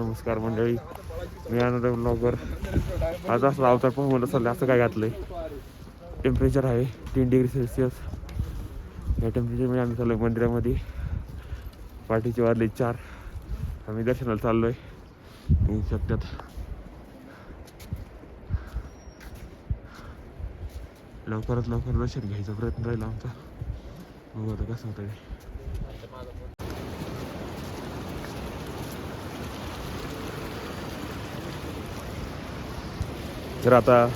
नमस्कार मंडळी. मी आनंद ब्लॉगर आज असं अवतार पण म्हणत चाललं असं काय घातलं आहे टेम्परेचर आहे तीन डिग्री सेल्सिअस या टेम्परेचरमध्ये आम्ही चाललो मंदिरामध्ये. पाठीचे वाजले चार. आम्ही दर्शनाला चाललो आहे येऊ शकतात. लवकरात लवकर दर्शन घ्यायचा प्रयत्न राहील आमचा. बघू आता कसं होतं तर आता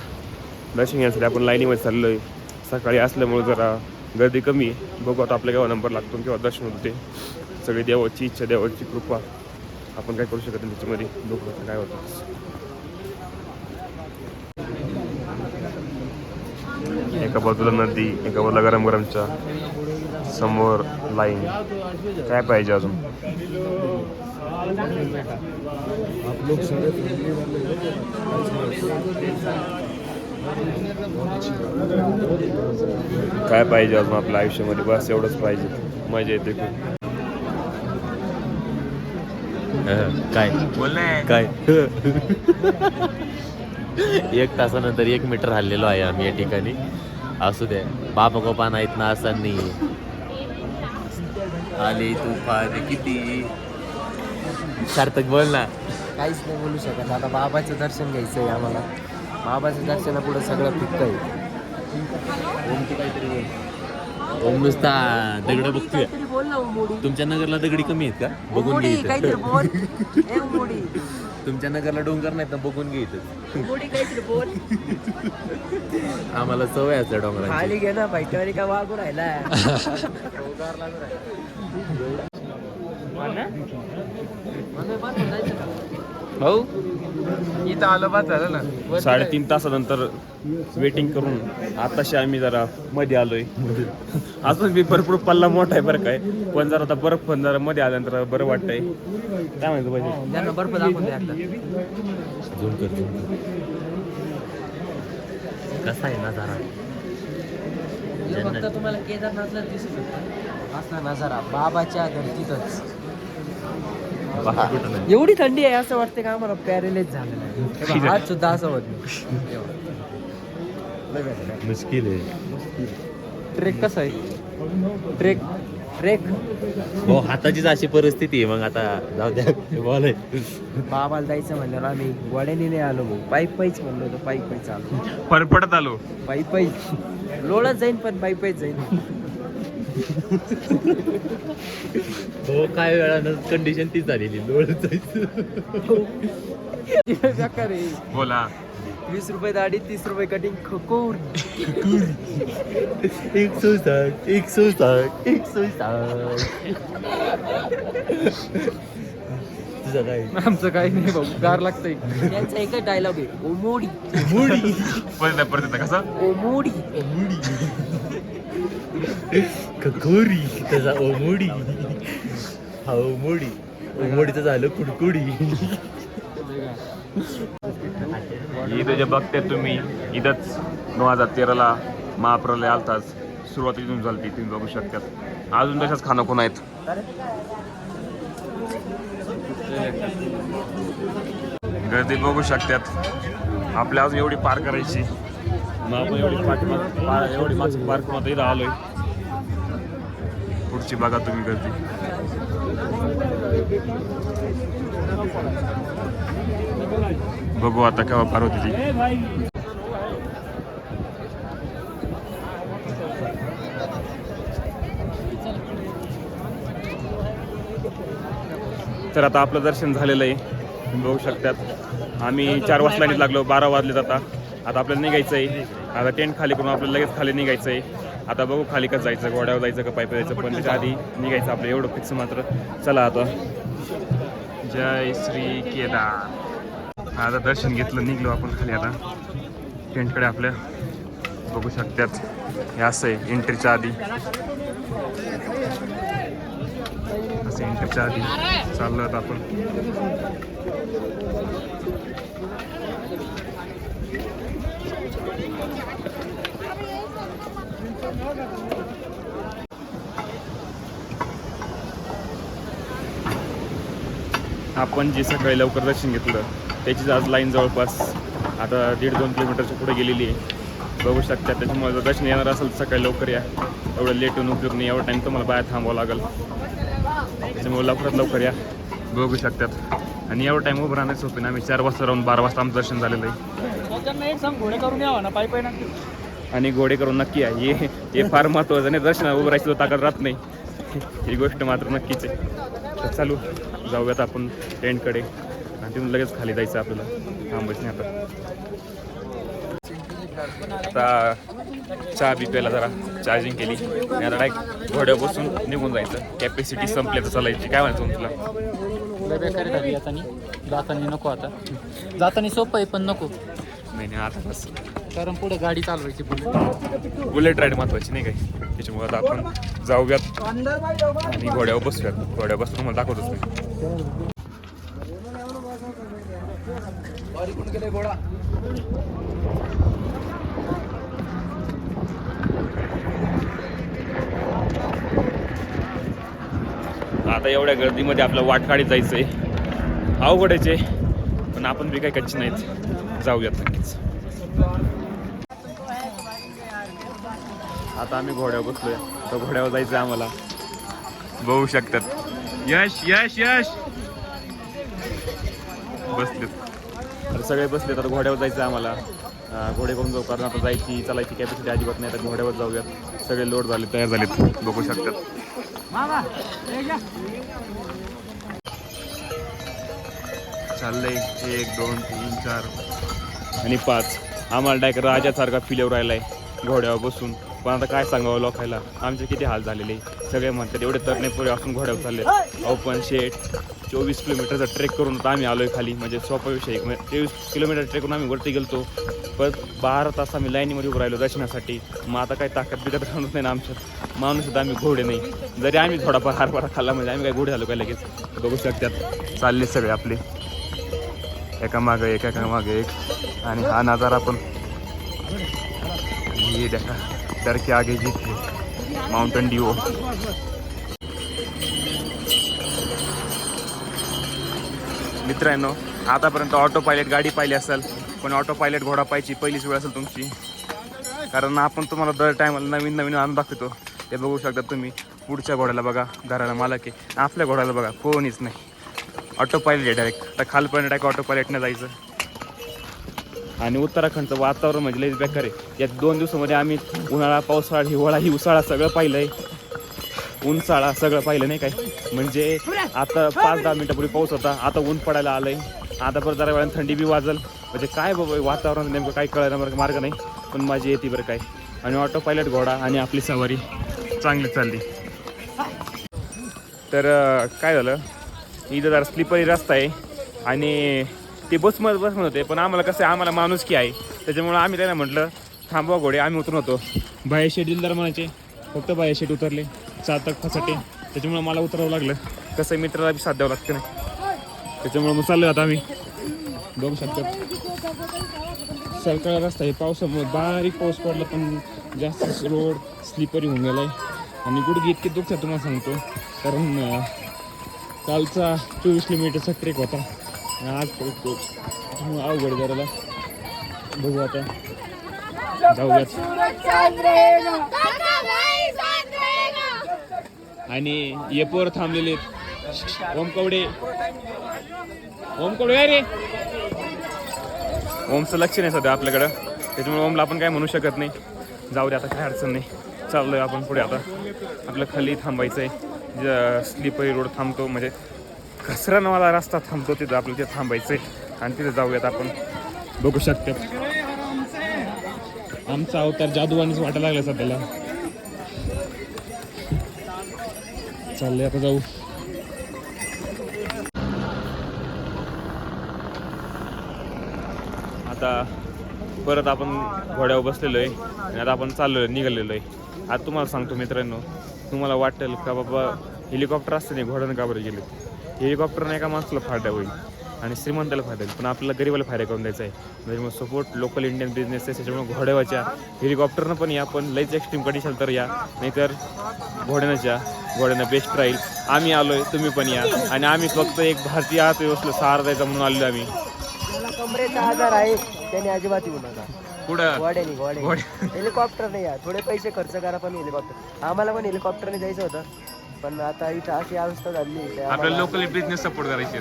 दर्शन घेण्यासाठी आपण लाईनीमध्ये चाललो आहे सकाळी असल्यामुळे जरा गर्दी कमी आहे. बघू आता आपल्या गावा नंबर लागतो किंवा दर्शन होते. सगळी देवाची इच्छा देवाची कृपा. आपण काय करू शकत नाही त्याच्यामध्ये? बघू आता काय होतं. एका बाजूला नदी एका बाजूला गरम गरमच्या समोर लाईन. काय पाहिजे अजून? काय पाहिजे अजून आपल्या आयुष्यामध्ये? बस एवढंच पाहिजे. मजा येते खूप. काय? बोल काय? एक तासानंतर एक मीटर हल्लेलो आहे आम्ही या ठिकाणी. असू दे. बाबा गोपा नाहीत ना असं नाही आले तुफान किती? सार्थक बोल ना. काहीच नाही बोलू शकत. आता बाबाचं दर्शन घ्यायचं आहे आम्हाला बाबाच्या दर्शनापुढं सगळं फिक्क आहे. ओम नुसता दगड बघतोय. तुमच्या नगरला दगडी कमी आहेत का? बघून घे काहीतरी इथं. बोल. ए मोडी तुमच्या नगरला डोंगर नाहीत ना बघून घे इथं. मोडी काहीतरी बोल. आम्हाला सवय असल्या डोंगराची. खाली घे ना बाईकवारी का वागू राहिला. भाऊ? इथं आलो बाद झालं ना. साडेतीन तासानंतर वेटिंग करून आताशी आम्ही जरा मध्ये आलोय. अजून बी भरपूर पल्ला मोठा आहे बरं काय. पण जरा आता बर्फ पण जरा मध्ये आल्यानंतर बरं वाटतंय. काय म्हणतो पाहिजे त्यांना बर्फ दाखवून द्या आता. झूम कर झूम कर कसा आहे नजारा? हे फक्त तुम्हाला केदारनाथला दिसू शकतो. असा नजारा? बाबाच्या धर्तीतच एवढी थंडी आहे असं वाटतं का आम्हाला पॅरेलाइज झालेलं आहे. आज सुद्धा असं होत नाही मुश्किल आहे. ट्रेक कसा आहे? Trek trek. हो हाताचीच अशी परिस्थिती आहे. मग आता जाऊ द्या. बोल बाबाला जायचं म्हणल्यावर आम्ही गोड्याने नाही आलो भाऊ. पायी पायीच म्हणलो होतो पायी पायीच आलो फरफडत आलो. पायी पायीच लोळत जाईन पण पायी पायीच जाईन. हो काय वेळानं कंडिशन तीच झालेली लोळ. बोला. वीस रुपये दाढी तीस रुपये कटिंग खकोर एक सौ साठ एक सौ साठ एक सौ साठ. तुझं काय? आमचं काही नाही भाऊ गार लागतंय. त्यांचा एकच डायलॉग आहे ओमोडी. मुडी परत परत कसं? ओमोडी. ककोरी त्याचा ओमोडी. हा ओमोडी. ओमोडीचं झालं कुडकुडी. इथं जे बघते तुम्ही इथंच दोन हजार तेराला महाप्रलय आलताच. सुरुवात इथून झाली तुम्ही बघू शकतात. अजून तशाच खाणं कोण आहेत? गर्दी बघू शकतात. आपल्या अजून एवढी पार करायची. मग आपण एवढी पाठीमाग पा- एवढी मागची पार्कमध्ये इथं आलोय. पुढची बघा तुम्ही गर्दी. बघू आता केव्हा फार होती ती. तर आता आपलं दर्शन झालेलं आहे. तुम्ही बघू शकतात. आम्ही चार वाजता लागलो बारा वाजले जाता आता आपल्याला निघायचं आहे आता टेंट खाली करून आपल्याला लगेच खाली निघायचं आहे आता बघू खाली कसं जायचं गोड्यावर जायचं का पायपा जायचं पण त्याच्या आधी निघायचं आपलं एवढं फिक्स मात्र. चला आता. जय श्री केदार. आता दर्शन घेतलं निघलो आपण खाली आता. टेंटकडे आपल्या. बघू शकतात. हे असं आहे एंट्रीच्या आधी. असं एंट्रीच्या आधी चाललो आता आपण. आपण जे सकाळी लवकर दर्शन घेतलं त्याचीच आज लाईन जवळपास आता दीड दोन किलोमीटरच्या पुढे गेलेली आहे. बघू शकता त्याच्यामुळे जर दर्शन येणार असेल तर सकाळी लवकर या. एवढं लेट होऊन उपयोग नाही एवढा टाईम तुम्हाला बाहेर थांबावं लागेल. त्याच्यामुळे लवकरात लवकर या. बघू शकतात. आणि एवढा टाईम उभं राहण्याचं सोपे ना. आम्ही चार वाजता राहून बारा वाजता आमचं दर्शन झालेलं आहे. घोडे करून यावं ना पायी पायी आणि घोडे करून नक्की आहे हे हे फार महत्त्वाचं नाही. दर्शन उभं राहायचं ताकद राहत नाही. ही गोष्ट मात्र नक्कीच आहे. तर चालू. जाऊयात आपण टेंटकडे. आणि तिथून लगेच खाली जायचं आपल्याला. थांबायचं नाही आता. आता चहा बी प्यायला जरा. चार्जिंग केली. आणि आता डायरेक्ट घोड्या बसून निघून जायचं. कॅपॅसिटी संपली तर चालायची. काय म्हणायचं तुला? जातानी नको आता. जातानी सोपं आहे पण नको. नाही नाही आता बस. कारण पुढे गाडी चालवायची पुढे बुलेट राईड महत्वाची नाही काही. त्याच्यामुळे आता आपण जाऊयात आणि घोड्यावर बसूयात. घोड्यावर बसून तुम्हाला दाखवतोच नाही आता एवढ्या गर्दीमध्ये आपलं वाटकाडीत जायचंय. अवघडायचे पण आपण बी काही कच्ची नाहीत. जाऊयात नक्कीच. आता आम्ही घोड्यावर बसलोय. तर घोड्यावर जायचं आम्हाला. बघू शकतात. यश यश यश! बसलेत. तर सगळे बसले तर घोड्यावर जायचं आम्हाला. घोडे करून जाऊ कारण आता जायची चालायची कॅपॅसिटी अजिबात नाही तर घोड्यावर जाऊयात. सगळे लोड झाले तयार झालेत. बघू शकतात. चाललंय. एक दोन तीन चार आणि पाच. आम्हाला डायरेक्ट राजासारखा फील येऊ राहिलाय. घोड्यावर बसून. पण आता काय सांगावं लोकायला? आमचे किती हाल झालेले? सगळे म्हणतात एवढे तरणे पुरे असून घोड्यावर चालले. ओपन शेट चोवीस किलोमीटरचा ट्रेक करून आता आम्ही आलोय खाली. म्हणजे सोपा विषय एक. म्हणजे तेवीस किलोमीटर ट्रेक करून आम्ही वरती गेलतो. परत बारा तास आम्ही लाईनीमध्ये उभं राहिलो दर्शनासाठी. मग आता काही ताकद बिकत राहणार नाही ना आमच्यात. माणूस सुद्धा आम्ही घोडे नाही. जरी आम्ही थोडाफार हारपारा खाल्ला म्हणजे आम्ही काय घोडे झालो काय लगेच? बघू शकतात. चालले सगळे आपले. एका मागं एक एका मागे एक. आणि हा नजारा पण. ये देखा डर के आगे जीत है माउंटेन ड्यू मित्रांनो आतापर्यंत ऑटो पायलट गाडी पाहिली असेल पण ऑटो पायलट घोडा पाहिजे पहिलीच वेळ असेल तुमची. कारण आपण तुम्हाला दर टायमाला नवीन नवीन आणून दाखवतो. ते बघू शकता तुम्ही. पुढच्या घोड्याला बघा घराला मालक आहे. आपल्या घोड्याला बघा कोणीच नाही. ऑटो पायलट आहे डायरेक्ट आता खालपर्यंत डायरेक्ट ऑटो पायलटनं जायचं. आणि उत्तराखंडचं वातावरण म्हणजे लईच बेकार आहे. या दोन दिवसामध्ये आम्ही उन्हाळा पावसाळा हिवाळा ही उसाळा सगळं आहे उन्हाळा सगळं पाहिलं नाही काय? म्हणजे आता पाच दहा मिनिटापूर्वी पाऊस होता आता ऊन पडायला आलं आहे आता परत जरा वेळानं थंडी बी वाजल. म्हणजे काय बाबा वातावरण नेमकं काय कळायला बरं मार्ग नाही. पण माझी येते बरं काय. आणि ऑटो पायलट घोडा आणि आपली सवारी. चांगली चालली. तर काय झालं? इथं जरा स्लिपरी रस्ता आहे. आणि ते बसमध्ये बस होते पण आम्हाला कसं आहे आम्हाला माणुसकी आहे. त्याच्यामुळं आम्ही त्यांना म्हटलं थांबवा घोडे आम्ही उतरून होतो. बाया शेट दिलदार म्हणायचे फक्त बाया शेट उतरले चातक फसाटे. त्याच्यामुळं मला उतरावं लागलं. कसं आहे, मित्राला बी साथ द्यावं लागतं ना. त्याच्यामुळं मग चाललो आता आम्ही. बघू शकतो. सरकार रस्ता आहे पावसामुळे बारीक पाऊस पडला पण जास्त रोड स्लिपरी होऊन गेला आहे आणि गुडघे इतके दुखतात तुम्हाला सांगतो. कारण कालचा चोवीस किलोमीटरचा ट्रेक होता. आज अवघड करायला बघू आता. जाऊयात. आणि येपोर थांबलेले आहेत. ओम कवडे. ओम कवडे अरे रे? ओमचं लक्ष नाही सध्या आपल्याकडं. त्याच्यामुळे ओमला आपण काय म्हणू शकत नाही. जाऊ दे आता काय अडचण नाही. चाललोय आपण पुढे आता. आपलं खाली थांबायचं आहे स्लीपरी रोड थांबतो. म्हणजे घसरणवाला रस्ता थांबतो तिथं आपलं तिथं थांबायचं आहे आणि तिथं जाऊयात आपण. बघू शकतो. आमचा अवतार जादूवानीच वाटायला लागला सध्याला. चालले आता जाऊ. आता परत आपण घोड्यावर बसलेलो आहे आणि आता आपण चाललो आहे निघालेलो आहे आता तुम्हाला सांगतो मित्रांनो तुम्हाला वाटेल का बाबा हेलिकॉप्टर असतं नाही घोड्यानं का गेले गेले हेलिकॉप्टरने एका माणसाला फायदा होईल आणि श्रीमंताला फायदा होईल. पण आपल्याला गरीबाला फायदा करून द्यायचा आहे. त्याच्यामुळे सपोर्ट लोकल इंडियन बिझनेस आहे. त्याच्यामुळे घोड्यावाच्या हेलिकॉप्टरनं पण या पण लईच एक्स्ट्रीम कंडिशन तर या. नाहीतर घोड्यानंच्या घोड्यानं बेस्ट राहील. आम्ही आलोय तुम्ही पण या. आणि आम्ही फक्त एक भारतीय अर्थव्यवस्थेला सहारा द्यायचा म्हणून आलेलो आम्ही. ज्याला कमरेचा आजार आहे. त्याने अजिबात येऊ नका. पुढं घोड्यानी घोडे घोड्या- हेलिकॉप्टर नाही या. थोडे पैसे खर्च करा पण हेलिकॉप्टर. आम्हाला पण हेलिकॉप्टरने जायचं होतं. पण आता इथं अशी अवस्था झाली आपल्याला लोकल बिझनेस सपोर्ट करायचे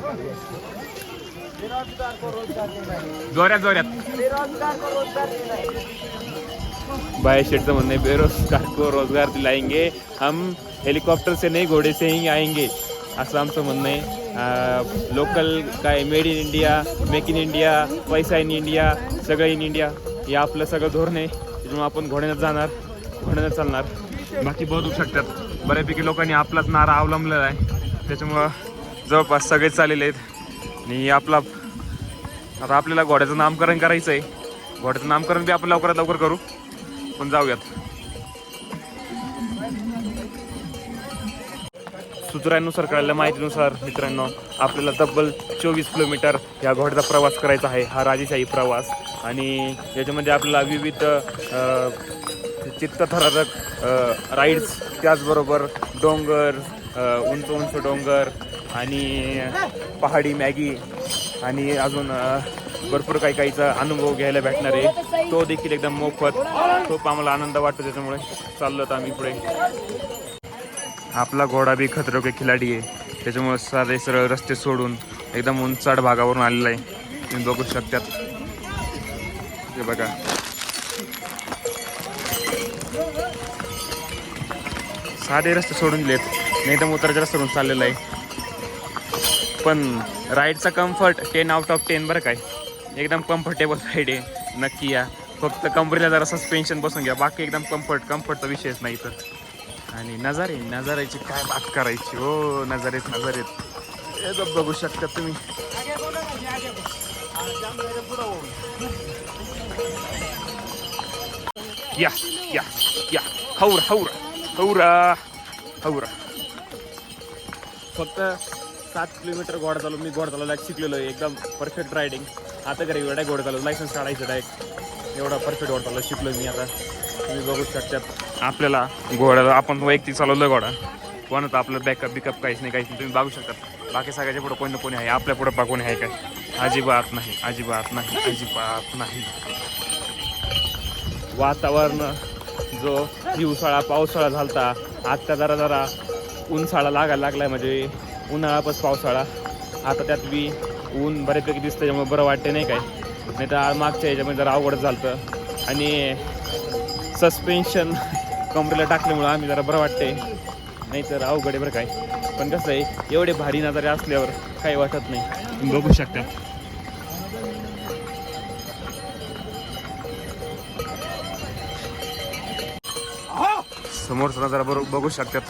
बेरोजगार को रोजगार देना है. जोऱ्यात जोऱ्यात बेरोजगार को रोजगार देना. बाय शेठचं म्हणणं आहे बेरोजगार को रोजगार दिलाएंगे हम हेलिकॉप्टर से नहीं घोड़े से ही आएंगे. असं आमचं म्हणणं आहे. लोकल काय made in India make in India पैसा इन इंडिया सगळं इन इंडिया हे आपलं सगळं धोरण आहे. त्याच्यामुळे आपण घोड्यानं जाणार घोड्यानं चालणार. बाकी बहुत शकतात. बऱ्यापैकी लोकांनी आपलाच नारा अवलंबलेला आहे. त्याच्यामुळं जवळपास सगळेच चाललेले आहेत. आणि आपला आता आपल्याला घोड्याचं नामकरण करायचं आहे घोड्याचं नामकरण बी आपण लवकरात लवकर करू. पण जाऊयात. सूत्रांनुसार कळलेल्या माहितीनुसार मित्रांनो आपल्याला तब्बल चोवीस किलोमीटर या घोड्याचा प्रवास करायचा आहे. हा राजेशाही प्रवास. आणि याच्यामध्ये आपल्याला विविध चित्तथरारक राईड्स त्याचबरोबर डोंगर उंच उंच डोंगर आणि पहाडी मॅगी आणि अजून भरपूर काही काहीचा अनुभव घ्यायला भेटणार आहे. तो देखील एकदम मोफत. खूप आम्हाला आनंद वाटतो त्याच्यामुळे चाललो आम्ही पुढे. आपला घोडा बी खतरोके खिलाडी आहे. त्याच्यामुळे सारे सरळ रस्ते सोडून एकदम उंचाड भागावरून आलेला आहे. तुम्ही बघू शकतात. हे बघा. साधे रस्ते सोडून दिलेत. नाही एकदम उतराच्या रस्त्यावरून चाललेला आहे. पण राईडचा comfort ten out of ten बरं काय. एकदम कम्फर्टेबल राईड आहे. नक्की या. फक्त कंपनीला जरा सस्पेन्शन बसून घ्या. बाकी एकदम कम्फर्ट कम्फर्टचा विषयच नाही तर. आणि नजारे नजाऱ्याची काय बात करायची? हो नजारेत नजारेत. एकदम बघू शकता तुम्ही. या या या. हौर हौर. हौरा हौरा. फक्त सात किलोमीटर घोडा चालू मी घोडा चालवला शिकलेलो आहे. एकदम परफेक्ट रायडिंग आता घरी एवढा घोडा चालू लायसन्स काढायचं डायरेक्ट एवढा परफेक्ट घोडा चालू शिकलो मी आता. तुम्ही बघू शकतात आपल्याला घोडा आपण वैयक्तिक चालवलं घोडा. कोणाचं आपलं बॅकअप बिकअप काहीच नाही काहीच नाही. तुम्ही बघू शकतात बाकी सगळ्याच्या पुढं कोणी ना कोणी आहे. आपल्या पुढं बा कोणी आहे काय. अजिबात नाही अजिबात नाही अजिबात नाही. वातावरण जो हिवसाळा पावसाळा झालता आत्ता जरा जरा उन्हाळा लागायला लागलाय म्हणजे उन्हाळा पण पावसाळा. आता त्यात बी ऊन बऱ्यापैकी दिसतं त्यामुळे बरं वाटते नाही काय. नाही तर मागच्या याच्यामध्ये जरा अवघड झालं आणि सस्पेन्शन कमरेला टाकल्यामुळं आम्ही जरा बरं वाटते नाही तर अवघड आहे बरं काय. पण कसं आहे एवढे भारी नजारे असल्यावर काही वाटत नाही. बघू शकता. समोरचा नजारा बरोबर बघू शकतात.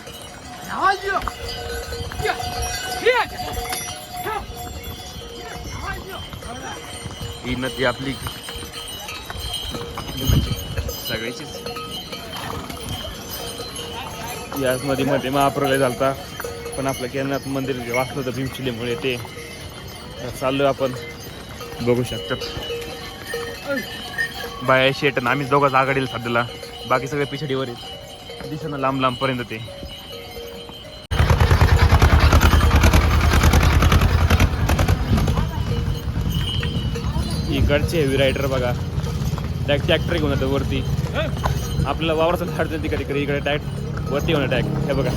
ही नदी आपली सगळ्याचीच. याच नदीमध्ये महाप्रलय झालता. पण आपलं केदारनाथ मंदिर वाचलं होतं भीमशिलेमुळे ते चाललो आपण. बघू शकतात. बाया शेट आणि आम्हीच दोघंच आघाडीला सध्याला. बाकी सगळे पिछडीवर आहेत. दिसणं लांब लांबपर्यंत ते. इकडचे हेवी रायडर बघा. टॅक ट्रॅक्टर घेऊन येतो वरती. आपल्याला वावरचं झाड तिकडे तिकडे इकडे टॅक वरती घेऊन टॅक हे बघा.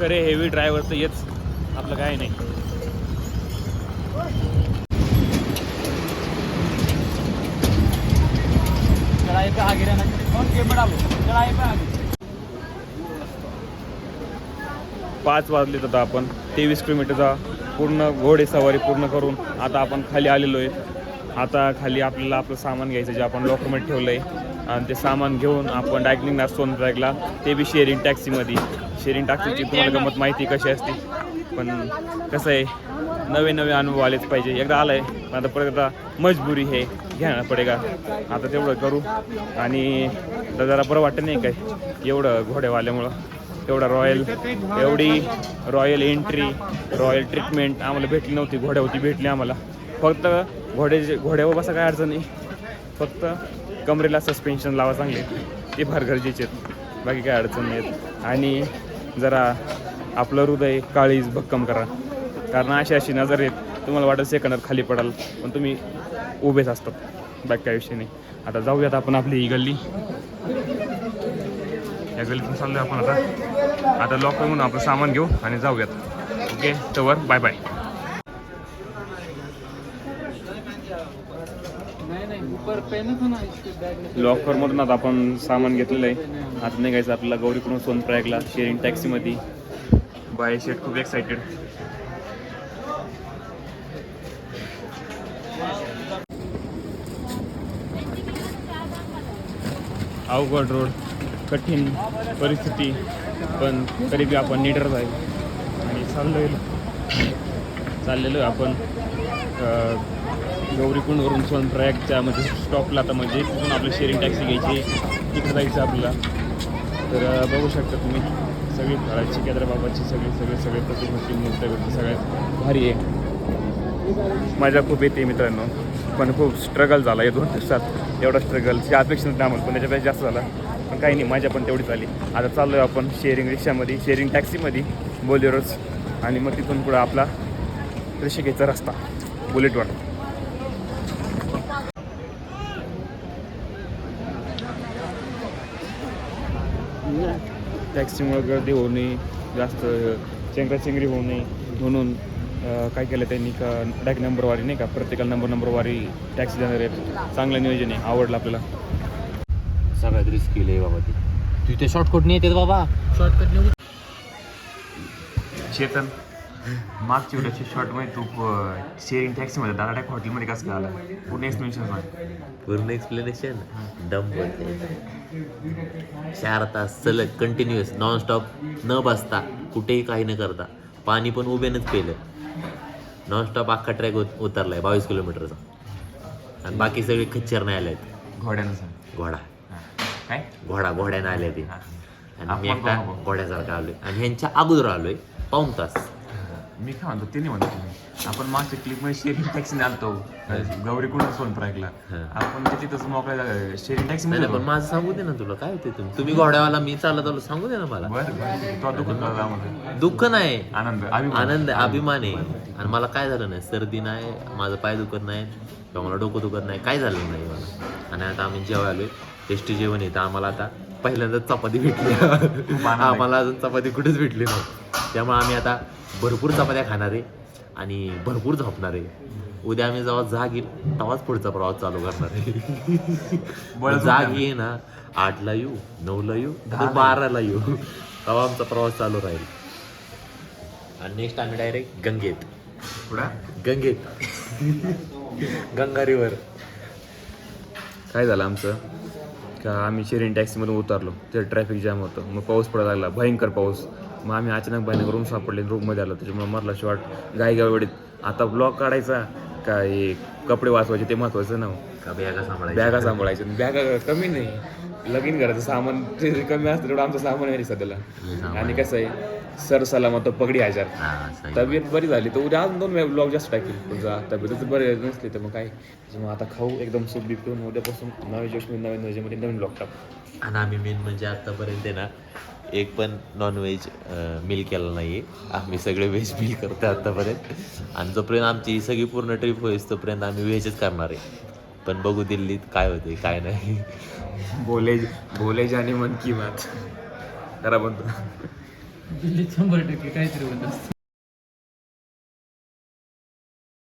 खरे हेवी ड्रायव्हर तर येच आपलं काय नाही. पाच वाजलेत आता आपण. तेवीस किलोमीटरचा पूर्ण घोडे सवारी पूर्ण करून आता आपण खाली आलेलो आहे आता खाली आपल्याला आपलं सामान घ्यायचं जे आपण लॉकरमध्ये ठेवलं आहे आणि ते सामान घेऊन आपण डायरेक्ट निघणार सोनट्रॅकला ते बी शेअरिंग टॅक्सीमध्ये शेअरिंग टॅक्सीची तुम्हाला गमत माहिती कशी असते? पण कसं आहे नवे नवे अनुभव आलेच पाहिजे. एकदा आलाय पण आता परत आता मजबुरी हे घ्यायला पडेगा आता तेवढं करू आणि जरा बरं वाटतं नाही काय एवढं घोड्यावाल्यामुळं तेवढा रॉयल एवढी रॉयल एंट्री रॉयल ट्रीटमेंट आम्हाला भेटली नव्हती घोड्यावरती भेटली आम्हाला. फक्त घोड्याचे घोड्यावर बसा काय अडचण नाही. फक्त कमरेला सस्पेन्शन लावा चांगले. ते फार गरजेचे आहेत. बाकी काय अडचण नाही आहेत आणि जरा आपलं हृदय काळीज भक्कम करा. कारण अशी अशी नजर आहेत तुम्हाला वाटत सेकंदात खाली पडाल पण तुम्ही उभेच असतात. बाकी काय विषय नाही. आता जाऊयात आपण आपली ही गल्ली. या गल्लीतून चाललो आपण आता. आता लॉक म्हणून आपलं सामान घेऊ आणि जाऊयात. ओके तर बाय बाय नाही लॉकरमधून आता आपण सामान घेतलेलं आहे. आता निघायचं आपल्याला गौरीकडून सोनप्रयागला शेअरिंग टॅक्सीमध्ये बाय शेट खूप एक्सायटेड अवघड रोड कठीण परिस्थिती पण तरी बी आपण निडर जाईल आणि चाललोय. चाललेलो आहे आपण गौरीकुंडवरून सोन ट्रॅकच्या म्हणजे स्टॉपला आता म्हणजे तिथून आपलं शेअरिंग टॅक्सी घ्यायची. तिथं जायचं आपल्याला. तर बघू शकता तुम्ही. सगळी फळाची केंद्र सगळी सगळी सगळे सगळे प्रतिमूर्ती मूर्ती सगळ्यात भारी आहे. मजा खूप येते मित्रांनो पण खूप स्ट्रगल झाला या दोन दिवसात. एवढा स्ट्रगल अपेक्षा नाही आम्हाला पण त्याच्यापेक्षा जास्त झाला. पण काही नाही मजा पण तेवढीच आली. आता चाललो आहे आपण शेअरिंग रिक्षामध्ये शेअरिंग टॅक्सीमध्ये बोलेरोज आणि मग तिथून पुढं आपला ऋषिकेचा रस्ता बुलेटवर टॅक्सीमुळे गर्दी होऊ नये जास्त चेंगराचेंगरी होऊ नये म्हणून काय केलं त्यांनी का डायरेक्ट नंबरवारी नाही का प्रत्येकाला नंबर नंबरवारी टॅक्सी देणार आहेत. चांगलं नियोजन आहे. आवडलं आपल्याला. सगळ्यात रिस्क आहे बाबा ती. तिथे शॉर्टकट नाही येते बाबा. शॉर्टकट निघू चेतन. मागच्या वेळेच्या शॉर्टमध्ये तू शेअरिंग टॅक्सीमध्ये दादा डायरेक्ट हॉटेलमध्ये कसं काय आला? पूर्ण एक्सप्लेनेशन सांग. पूर्ण एक्सप्लेनेशन डंब चार तास सलग कंटिन्युअस नॉनस्टॉप न बसता कुठेही काही न करता. पाणी पण उभ्यानंच पेलं. नॉनस्टॉप अख्खा ट्रॅक उतरलाय बावीस किलोमीटरचा आणि बाकी सगळे खच्चर नाही आले घोड्यानं सांग. घोडा. काय? घोडा घोड्यानं आले ते. आणि मी एकटा. घोड्यासारखा आलोय. आणि ह्यांच्या अगोदर आलोय पाऊन तास. मी काय म्हणतो ते नाही म्हणतो तुम्ही आपण मागच्या क्लिपमध्ये शेअरिंग टॅक्सीने आलतो. गौरी कुंड सोनप्राईकला हा. आपण ते तिथंच मोकळ्या शेअरिंग टॅक्सी मध्ये पण माझं सांगू दे ना तुला. काय होते तुम्ही तुम्ही घोड्यावाला मी चालत आलो सांगू दे ना मला. बरं तो आम्हाला दुःख नाही. आनंद आनंद आहे, अभिमान आहे. आणि मला काय झालं नाही? सर्दी नाही माझं पाय दुखत नाही किंवा मला डोकं दुखत नाही काय झालं नाही मला? आणि आता आम्ही जेव्हा आलोय. टेस्टी जेवण येतं आम्हाला आता पहिल्यांदा चपाती भेटली. आम्हाला अजून चपाती कुठेच भेटली नाही त्यामुळे आम्ही आता भरपूर चपात्या खाणार आहे आणि भरपूर झोपणार आहे. उद्या आम्ही जेव्हा जाग येईल तेव्हाच पुढचा प्रवास चालू करणार आहे. जाग. ये ना आठला येऊ नऊला येऊ बाराला येऊ. तेव्हा आमचा प्रवास चालू राहील. आणि नेक्स्ट आम्ही डायरेक्ट गंगेत. गंगेत. गंगा रिव्हर काय झालं आमचं? का आम्ही शेअरिंग टॅक्सीमधून उतरलो. ते ट्रॅफिक जाम होतं. मग पाऊस पडायला लागला. भयंकर पाऊस. मग आम्ही अचानक भयंकर रूम सापडले रूममध्ये आलो. त्याच्यामुळे मरला शॉर्ट गाई गावडीत आता ब्लॉक काढायचा. का हे कपडे वाचवायचे ते महत्वाचं ना हो. का बॅगा सांभाळायच्या? बॅगा सांभाळायच्या. बॅगा कमी नाही. लगीन करायचं. सामान जे कमी असतं तेवढं आमचं सामान आहे सध्याला. आणि कसं आहे सर सलामत पगडी हा, सही. तब्येत बरी झाली तर उद्या अजून दोन ब्लॉग जास्त टाकेल तुझा तब्येतच बरी नसली तर मग काय? त्याच्यामुळे आता खाऊ एकदम सूप बीप पिऊन उद्यापासून नवे जोश नवीन नवीन ब्लॉग टाकू. आणि आम्ही मेन म्हणजे आतापर्यंत आहे ना एक पण नॉनव्हेज मिल केला नाही आम्ही सगळे व्हेज मिल करतो आतापर्यंत. आणि जोपर्यंत आमची ही सगळी पूर्ण ट्रिप होईस तोपर्यंत आम्ही व्हेजच करणार आहे. पण बघू दिल्लीत काय होते काय नाही. बोले बोले जाने मन की बात करा बनतो दिल्लीत शंभर टक्के काहीतरी होत असतं